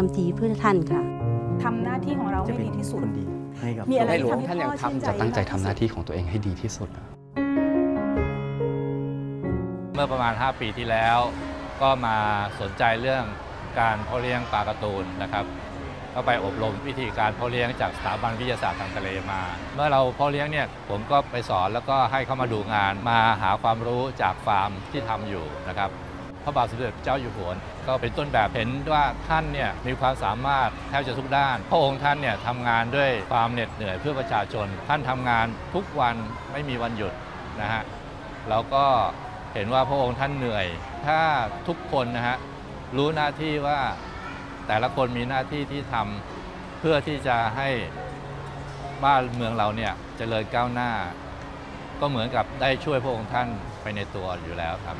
ทำทีเพื่อท่านค่ะทำหน้าที่ของเราจะให้เป็นดีที่สุดคนดีให้กับมีอะไรในหลวงที่ท่านทำให้ยังพ่อชื่นทำใจจะตั้งใจทำหน้าที่ของตัวเองให้ดีที่สุด เมื่อประมาณ 5 ปีที่แล้ว ก็มาสนใจเรื่องการเพาะเลี้ยงปลาการ์ตูนนะครับ ก็ไปอบรมวิธีการเพาะเลี้ยงจากสถาบันวิทยาศาสตร์ทางทะเลมา เมื่อเราเพาะเลี้ยงเนี่ยผมก็ไปสอนแล้วก็ให้เข้ามาดูงานมาหาความรู้จากฟาร์มที่ทำอยู่นะครับ พระบาทสมเด็จเจ้าอยู่หัวก็เป็นต้นแบบเห็นว่าท่านเนี่ยมีความสามารถแทบจะทุกด้าน พระองค์ท่านเนี่ยทำงานด้วยความเหน็ดเหนื่อยเพื่อประชาชน ท่านทำงานทุกวันไม่มีวันหยุดนะฮะแล้วก็เห็นว่าพระองค์ท่านเหนื่อย ถ้าทุกคนนะฮะรู้หน้าที่ว่าแต่ละคนมีหน้าที่ที่ทำเพื่อที่จะให้บ้านเมืองเราเนี่ยเจริญก้าวหน้า ก็เหมือนกับได้ช่วยพระองค์ท่านไปในตัวอยู่แล้วครับ